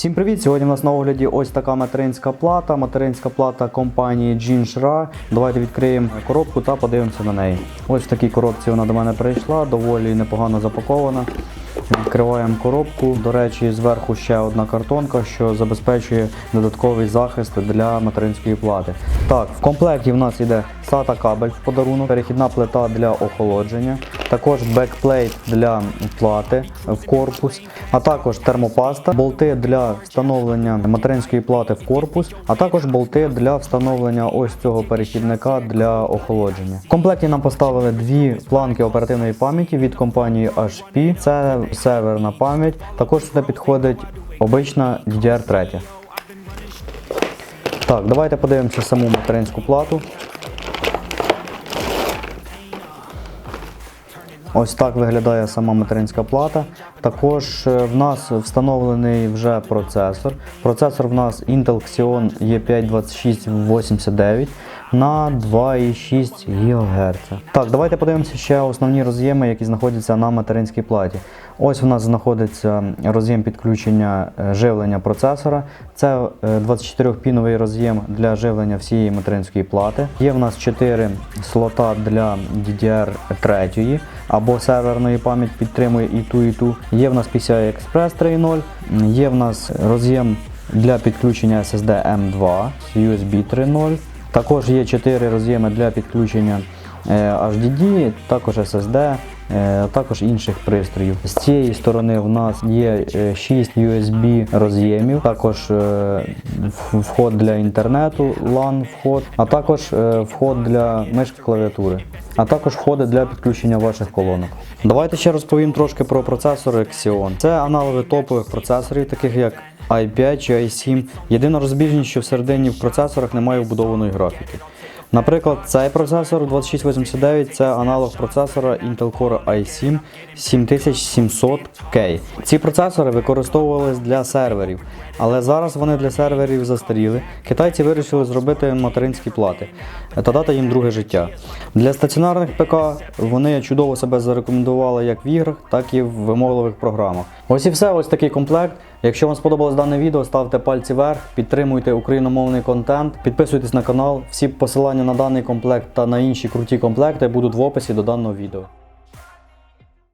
Всім привіт! Сьогодні у нас на огляді ось така материнська плата. Материнська плата компанії Jinshra. Давайте відкриємо коробку та подивимося на неї. Ось в такій коробці вона до мене прийшла, доволі непогано запакована. Відкриваємо коробку. До речі, зверху ще одна картонка, що забезпечує додатковий захист для материнської плати. Так, в комплекті в нас йде SATA кабель в подарунок, перехідна плита для охолодження, також бекплейт для плати в корпус, а також термопаста, болти для встановлення материнської плати в корпус, а також болти для встановлення ось цього перехідника для охолодження. В комплекті нам поставили дві планки оперативної пам'яті від компанії HP. Це серверна пам'ять. Також сюди підходить обична DDR3. Так, давайте подивимося саму материнську плату. Ось так виглядає сама материнська плата. Також е, в нас встановлений вже процесор. Процесор в нас Intel Xeon E52689 на 2,6 ГГц. Так, давайте подивимося ще основні роз'єми, які знаходяться на материнській платі. Ось у нас знаходиться роз'єм підключення е, живлення процесора. Це 24-піновий роз'єм для живлення всієї материнської плати. Є в нас 4 слота для DDR3 або серверної пам'ять підтримує і ту, і ту. Є в нас PCI Express 3.0, є в нас роз'єм для підключення SSD M2 з USB 3.0. Також є 4 роз'єми для підключення е, HDD, також SSD, е, також інших пристроїв. З цієї сторони в нас є е, 6 USB роз'ємів, також е, вход для інтернету, LAN вход, а також е, вход для мишки клавіатури, а також входи для підключення ваших колонок. Давайте ще розповім трошки про процесори Xeon. Це аналоги топових процесорів, таких як i5 чи i7. Єдина розбіжність, що всередині в процесорах немає вбудованої графіки. Наприклад, цей процесор 2689 це аналог процесора Intel Core i7 7700K. Ці процесори використовувалися для серверів, але зараз вони для серверів застаріли. Китайці вирішили зробити материнські плати та дати їм друге життя. Для стаціонарних ПК вони чудово себе зарекомендували як в іграх, так і в вимогливих програмах. Ось і все, ось такий комплект. Якщо вам сподобалось дане відео, ставте пальці вверх, підтримуйте україномовний контент, підписуйтесь на канал. Всі посилання на даний комплект та на інші круті комплекти будуть в описі до даного відео.